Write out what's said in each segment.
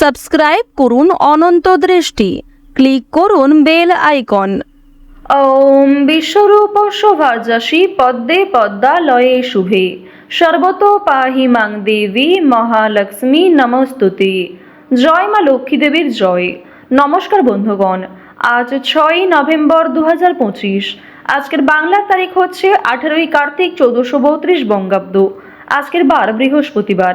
Subscribe করুন অনন্ত দৃষ্টি। Click করুন বেল আইকন। ওম বিশ্বরূপ শোভার্যাসী পদ্মে পদ্মালয়ে শুভে। সর্বত পাহি মাং দেবী মহালক্ষ্মী নমস্তুতি। জয় মা লক্ষ্মী দেবীর জয়। নমস্কার বন্ধুগণ, আজ ছয়ই নভেম্বর দু হাজার পঁচিশ। আজকের বাংলার তারিখ হচ্ছে আঠারোই কার্তিক চৌদ্দশো বত্রিশ বঙ্গাব্দ। আজকের বার বৃহস্পতিবার।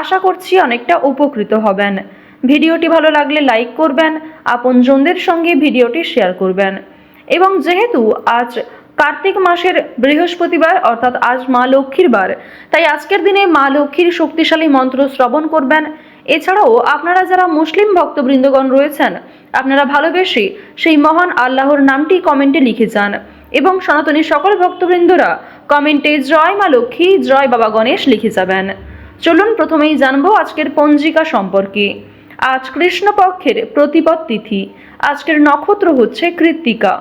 আশা করছি অনেকটা উপকৃত হবেন। ভিডিওটি ভালো লাগলে লাইক করবেন, আপনজনদের সঙ্গে ভিডিওটি শেয়ার করবেন। এবং যেহেতু আজ কার্তিক মাসের বৃহস্পতিবার, অর্থাৎ আজ মা লক্ষ্মীর বার, তাই আজকের দিনে মা লক্ষ্মীর শক্তিশালী মন্ত্র শ্রবণ করবেন। এছাড়াও আপনারা যারা মুসলিম ভক্তবৃন্দগণ রয়েছেন, আপনারা ভালোবেসে সেই মহান আল্লাহর নামটি কমেন্টে লিখে যান। এবং সনাতনী সকল ভক্তবৃন্দরা কমেন্টে জয় মা লক্ষ্মী, জয় বাবা গণেশ লিখে যাবেন। চলুন প্রথমেই জানব আজকের পঞ্জিকা সম্পর্কে। আজ কৃষ্ণপক্ষের প্রতিপদ তিথি, আজকের নক্ষত্র হচ্ছে কৃত্তিকা।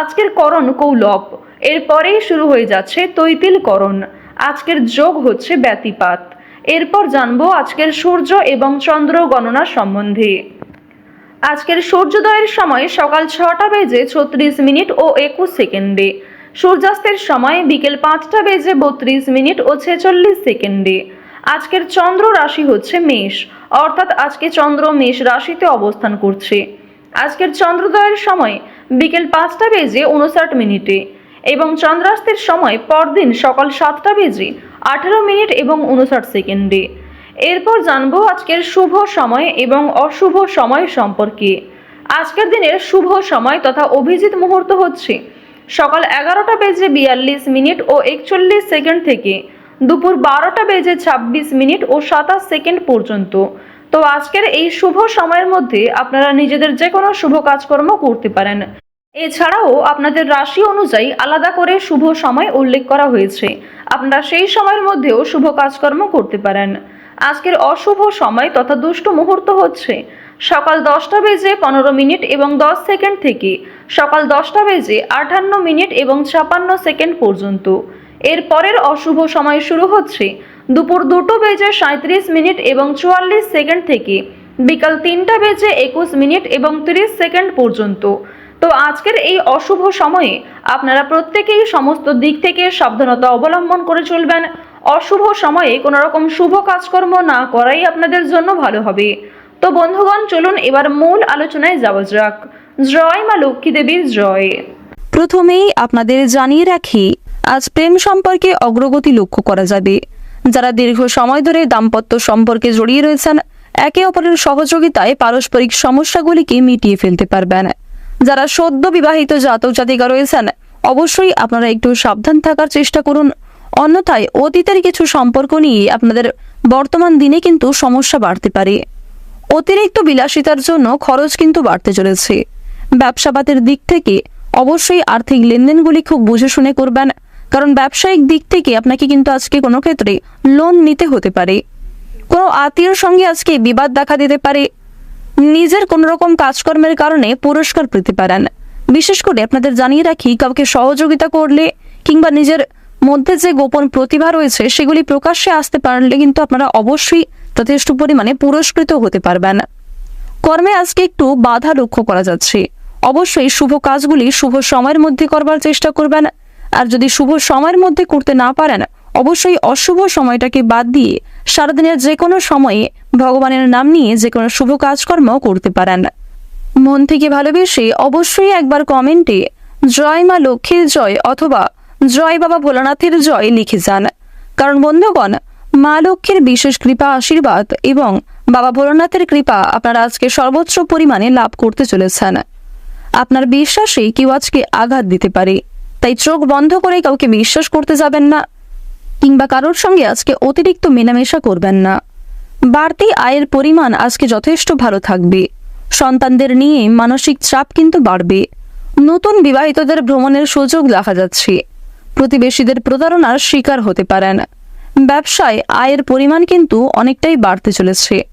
আজকের করণ কৌলব এরপরেই শুরু হয়ে যাচ্ছে তৈতিল করণ। আজকের যোগ হচ্ছে ব্যতিপাত। এরপর জানব আজকের সূর্য এবং চন্দ্র গণনা সম্বন্ধে। আজকের সূর্যোদয়ের সময় সকাল ছটা বেজে ছত্রিশ মিনিট ও একুশ সেকেন্ডে। সূর্যাস্তের সময় বিকেল পাঁচটা বেজে বত্রিশ মিনিট ও ছেচল্লিশ সেকেন্ডে। আজকের চন্দ্র রাশি হচ্ছে মেষ, অর্থাৎ আজকে চন্দ্র মেষ রাশিতে অবস্থান করছে। আজকের চন্দ্রোদয়ের সময় বিকেল পাঁচটা বেজে উনষাট মিনিটে এবং চন্দ্রাস্তের সময় পরদিন সকাল সাতটা বেজে আঠারো মিনিট এবং উনষাট সেকেন্ডে। এরপর জানব আজকের শুভ সময় এবং অশুভ সময় সম্পর্কে। আজকের দিনের শুভ সময় তথা অভিজিৎ মুহূর্ত হচ্ছে সকাল এগারোটা বেজে বিয়াল্লিশ মিনিট ও একচল্লিশ সেকেন্ড থেকে দুপুর বারোটা বেজে ছাব্বিশ মিনিট ও সাতাশ সেকেন্ড পর্যন্ত। তো আজকের এই শুভ সময়ের মধ্যে আপনারা নিজেদের যে কোনো শুভ কাজকর্ম করতে পারেন। এছাড়াও আপনাদের রাশি অনুযায়ী আলাদা করে শুভ সময় উল্লেখ করা হয়েছে। আপনারা সেই সময়ের মধ্যেও শুভ কাজকর্ম করতে পারেন। আজকের অশুভ সময় তথা দুষ্ট মুহূর্ত হচ্ছে সকাল দশটা বেজে পনেরো মিনিট এবং দশ সেকেন্ড থেকে সকাল দশটা বেজে আটান্ন মিনিট এবং ছাপান্ন সেকেন্ড পর্যন্ত। এর পরের অশুভ সময় শুরু হচ্ছে দুপুর দুটো বেজে সাঁত্রিশ মিনিট এবং চুয়াল্লিশ সেকেন্ড থেকে। বিকাল তিনটা বেজে একুশ মিনিট এবং তিরিশ সেকেন্ড পর্যন্ত। তো আজকের এই অশুভ সময়ে আপনারা প্রত্যেকেই সমস্ত দিক থেকে সাবধানতা অবলম্বন করে চলবেন। অশুভ সময়ে কোনো রকম শুভ কাজকর্ম না করাই আপনাদের জন্য ভালো হবে। তো বন্ধুগণ, চলুন এবার মূল আলোচনায় যাওয়া যাক। জয় মা লক্ষ্মী দেবীর জয়। প্রথমেই আপনাদের জানিয়ে রাখি আজ প্রেম সম্পর্কে অগ্রগতি লক্ষ্য করা যাবে। যারা দীর্ঘ সময় ধরে দাম্পত্য সম্পর্কে জড়িয়ে রয়েছেন, একে অপরের সহযোগিতায় পারস্পরিক সমস্যাগুলিকে মিটিয়ে ফেলতে পারবেন। যারা সদ্য বিবাহিত জাতক জাতিকা রয়েছেন, অবশ্যই আপনারা একটু সাবধান থাকার চেষ্টা করুন। অন্যথায় অতীতের কিছু সম্পর্ক নিয়ে আপনাদের বর্তমান দিনে কিন্তু সমস্যা বাড়তে পারে। অতিরিক্ত বিলাসিতার জন্য খরচ কিন্তু বাড়তে চলেছে। ব্যবসাপাতের দিক থেকে অবশ্যই আর্থিক লেনদেনগুলি খুব বুঝে শুনে করবেন। কারণ ব্যবসায়িক দিক থেকে আপনাকে কিন্তু আজকে কোনো ক্ষেত্রে লোন নিতে হতে পারে। কোনো আত্মীয়র সঙ্গে আজকে বিবাদ দেখা দিতে পারে। নিজের কোনো রকম কাজকর্মের কারণে পুরস্কার পেতে পারেন। বিশেষ করে আপনাদের জানিয়ে রাখি, কাউকে সহযোগিতা করলে কিংবা নিজের মধ্যে যে গোপন প্রতিভা রয়েছে, সেগুলি প্রকাশ্যে আসতে পারলে কিন্তু আপনারা অবশ্যই যথেষ্ট পরিমাণে পুরস্কৃত হতে পারবেন। কর্মে আজকে একটু বাধা লক্ষ্য করা যাচ্ছে। অবশ্যই শুভ কাজগুলি শুভ সময়ের মধ্যে করবার চেষ্টা করবেন। আর যদি শুভ সময়ের মধ্যে করতে না পারেন, অবশ্যই অশুভ সময়টাকে বাদ দিয়ে সারাদিনের যে কোনো সময়ে ভগবানের নাম নিয়ে যে কোনো শুভ কাজকর্ম করতে পারেন। মন থেকে ভালোবেসে অবশ্যই একবার কমেন্টে জয় মা লক্ষ্মীর জয় অথবা জয় বাবা ভোলানাথের জয় লিখে যান। কারণ বন্ধুগণ, মা লক্ষ্মীর বিশেষ কৃপা, আশীর্বাদ এবং বাবা ভোলানাথের কৃপা আপনারা আজকে সর্বোচ্চ পরিমাণে লাভ করতে চলেছেন। আপনার বিশ্বাসে কেউ আজকে আঘাত দিতে পারে। তাই চোখ বন্ধ করে কাউকে বিশ্বাস করতে যাবেন না, কিংবা কারোর সঙ্গে আজকে অতিরিক্ত মেলামেশা করবেন না। বাড়তি আয়ের পরিমাণ আজকে যথেষ্ট ভালো থাকবে। সন্তানদের নিয়ে মানসিক চাপ কিন্তু বাড়বে। নতুন বিবাহিতদের ভ্রমণের সুযোগ দেখা যাচ্ছে। প্রতিবেশীদের প্রতারণার শিকার হতে পারেন। ব্যবসায় আয়ের পরিমাণ কিন্তু অনেকটাই বাড়তে চলেছে।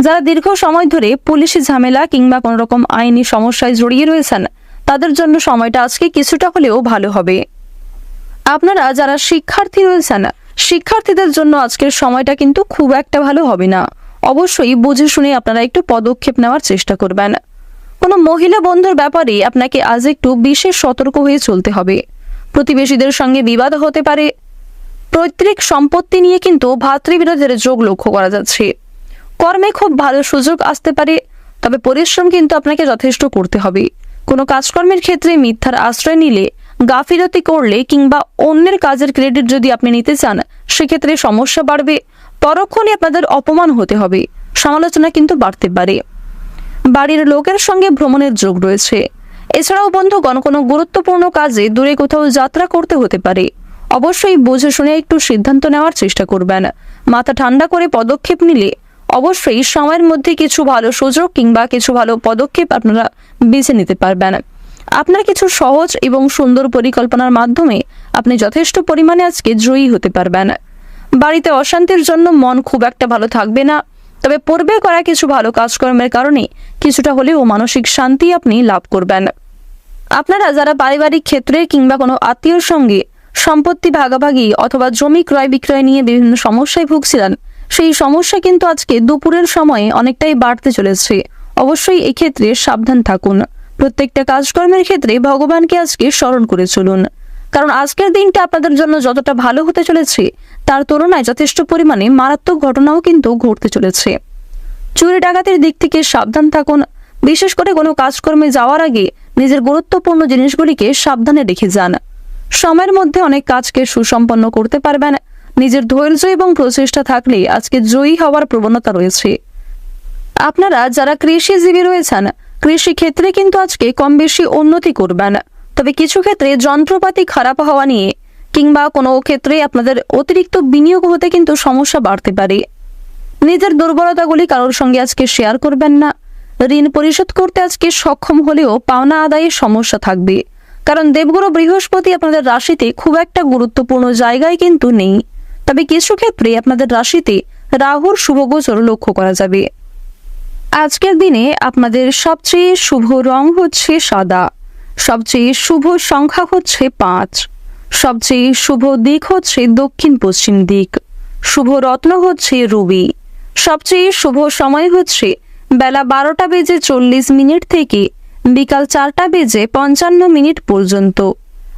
যারা দীর্ঘ সময় ধরে পুলিশি ঝামেলা কিংবা কোনো রকম আইনি সমস্যায় জড়িয়ে রয়েছেন তাদের জন্য সময়টা আজকে কিছুটা হলেও ভালো হবে। আপনারা যারা শিক্ষার্থী রয়েছেন, শিক্ষার্থীদের জন্য আজকের সময়টা কিন্তু খুব একটা ভালো হবে না। অবশ্যই বুঝে শুনে আপনারা একটু পদক্ষেপ নেওয়ার চেষ্টা করবেন। কোনো মহিলা বন্ধুর ব্যাপারে আপনাকে আজ একটু বিশেষ সতর্ক হয়ে চলতে হবে। প্রতিবেশীদের সঙ্গে বিবাদ হতে পারে। পৈতৃক সম্পত্তি নিয়ে কিন্তু ভাতৃবিরোধের যোগ লক্ষ্য করা যাচ্ছে। কর্মে খুব ভালো সুযোগ আসতে পারে, তবে পরিশ্রম কিন্তু আপনাকে যথেষ্ট করতে হবে। কোনো কাজকর্মের ক্ষেত্রে মিথ্যার আশ্রয় নিলে, গাফিলতি করলে কিংবা অন্যের কাজের ক্রেডিট যদি আপনি নিতে চান, সেক্ষেত্রে সমস্যা বাড়বে। পরক্ষণে আপনাদের অপমান হতে হবে। সমালোচনা কিন্তু বাড়তে পারে। বাড়ির লোকের সঙ্গে ভ্রমণের যোগ রয়েছে। এছাড়াও বন্ধু বন্ধুগণ, কোনো গুরুত্বপূর্ণ কাজে দূরে কোথাও যাত্রা করতে হতে পারে। অবশ্যই বুঝে শুনে একটু সিদ্ধান্ত নেওয়ার চেষ্টা করবেন। মাথা ঠান্ডা করে পদক্ষেপ নিলে অবশ্যই সময়ের মধ্যে কিছু ভালো সুযোগ কিংবা কিছু ভালো পদক্ষেপ আপনারা বেছে নিতে পারবেন। আপনার কিছু সহজ এবং সুন্দর পরিকল্পনার মাধ্যমে আপনি যথেষ্ট পরিমাণে আজকে জয়ী হতে পারবেন। বাড়িতে অশান্তির জন্য মন খুব একটা ভালো থাকবে না, তবে পূর্বে করা কিছু ভালো কাজকর্মের কারণে কিছুটা হলেও মানসিক শান্তি আপনি লাভ করবেন। আপনারা যারা পারিবারিক ক্ষেত্রে কিংবা কোনো আত্মীয়র সঙ্গে সম্পত্তি ভাগাভাগি অথবা জমি ক্রয় বিক্রয় নিয়ে বিভিন্ন সমস্যায় ভুগছিলেন সেই সমস্যা কিন্তু আজকে দুপুরের সময়ে অনেকটাই বাড়তে চলেছে। অবশ্যই এক্ষেত্রে সাবধান থাকুন। প্রত্যেকটা কাজকর্মের ক্ষেত্রে ভগবানকে আজকে স্মরণ করে চলুন। কারণ আজকের দিনটা আপনাদের জন্য যতটা ভালো হতে চলেছে, তার তুলনায় যথেষ্ট পরিমাণে মারাত্মক ঘটনাও কিন্তু ঘটতে চলেছে। চুরি ডাকাতের দিক থেকে সাবধান থাকুন। বিশেষ করে কোনো কাজকর্মে যাওয়ার আগে নিজের গুরুত্বপূর্ণ জিনিসগুলিকে সাবধানে রেখে যান। সময়ের মধ্যে অনেক কাজকে সুসম্পন্ন করতে পারবেন। নিজের ধৈর্য এবং প্রচেষ্টা থাকলে আজকে জয়ী হওয়ার প্রবণতা রয়েছে। আপনারা যারা কৃষিজীবী রয়েছেন কৃষি ক্ষেত্রে কিন্তু আজকে কম বেশি উন্নতি করবেন। তবে কিছু ক্ষেত্রে যন্ত্রপাতি খারাপ হওয়া নিয়ে কিংবা কোনো ক্ষেত্রে আপনাদের অতিরিক্ত বিনিয়োগ হতে কিন্তু সমস্যা বাড়তে পারে। নিজের দুর্বলতাগুলি কারোর সঙ্গে আজকে শেয়ার করবেন না। ঋণ পরিশোধ করতে আজকে সক্ষম হলেও পাওনা আদায়ে সমস্যা থাকবে। কারণ দেবগুরু বৃহস্পতি আপনাদের রাশিতে খুব একটা গুরুত্বপূর্ণ জায়গায় কিন্তু নেই। তবে কিছু ক্ষেত্রে আপনাদের রাশিতে রাহুর শুভগোচর লক্ষ্য করা যাবে। আজকের দিনে আপনাদের সবচেয়ে শুভ রং হচ্ছে সাদা, সবচেয়ে শুভ সংখ্যা হচ্ছে পাঁচ, সবচেয়ে শুভ দিক হচ্ছে দক্ষিণ পশ্চিম দিক, শুভ রত্ন হচ্ছে রুবি, সবচেয়ে শুভ সময় হচ্ছে বেলা বারোটা বেজে চল্লিশ মিনিট থেকে বিকাল চারটা বেজে পঞ্চান্ন মিনিট পর্যন্ত।